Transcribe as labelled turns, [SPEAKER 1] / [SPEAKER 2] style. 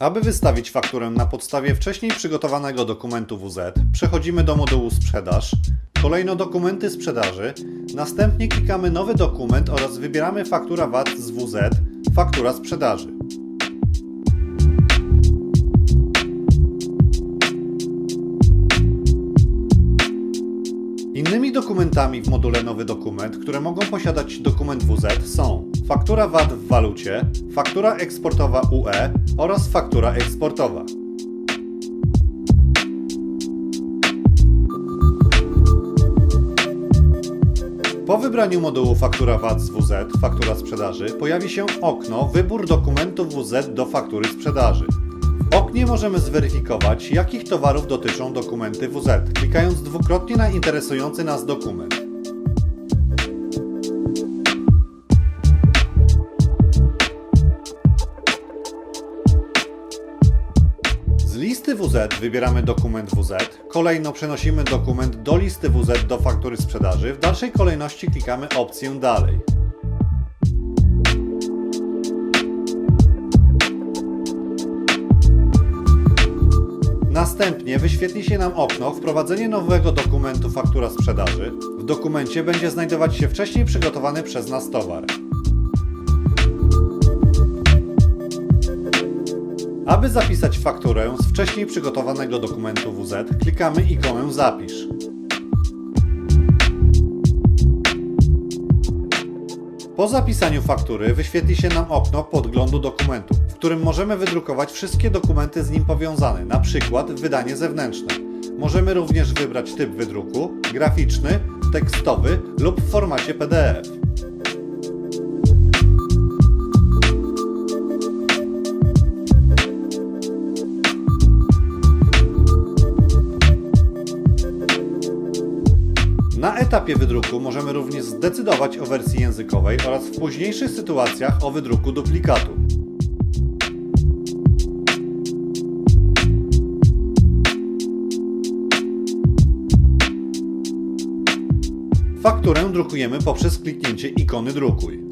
[SPEAKER 1] Aby wystawić fakturę na podstawie wcześniej przygotowanego dokumentu WZ, przechodzimy do modułu Sprzedaż, kolejno dokumenty sprzedaży, następnie klikamy Nowy dokument oraz wybieramy Faktura VAT z WZ, Faktura sprzedaży. Innymi dokumentami w module Nowy dokument, które mogą posiadać dokument WZ są faktura VAT w walucie, faktura eksportowa UE oraz faktura eksportowa. Po wybraniu modułu Faktura VAT z WZ, Faktura sprzedaży, pojawi się okno Wybór dokumentu WZ do faktury sprzedaży. W oknie możemy zweryfikować, jakich towarów dotyczą dokumenty WZ, klikając dwukrotnie na interesujący nas dokument. Listy WZ wybieramy dokument WZ, kolejno przenosimy dokument do listy WZ do faktury sprzedaży, w dalszej kolejności klikamy opcję Dalej. Następnie wyświetli się nam okno Wprowadzenie nowego dokumentu faktura sprzedaży. W dokumencie będzie znajdować się wcześniej przygotowany przez nas towar. Aby zapisać fakturę z wcześniej przygotowanego dokumentu WZ, klikamy ikonę Zapisz. Po zapisaniu faktury wyświetli się nam okno podglądu dokumentu, w którym możemy wydrukować wszystkie dokumenty z nim powiązane, np. wydanie zewnętrzne. Możemy również wybrać typ wydruku, graficzny, tekstowy lub w formacie PDF. Na etapie wydruku możemy również zdecydować o wersji językowej oraz w późniejszych sytuacjach o wydruku duplikatu. Fakturę drukujemy poprzez kliknięcie ikony drukuj.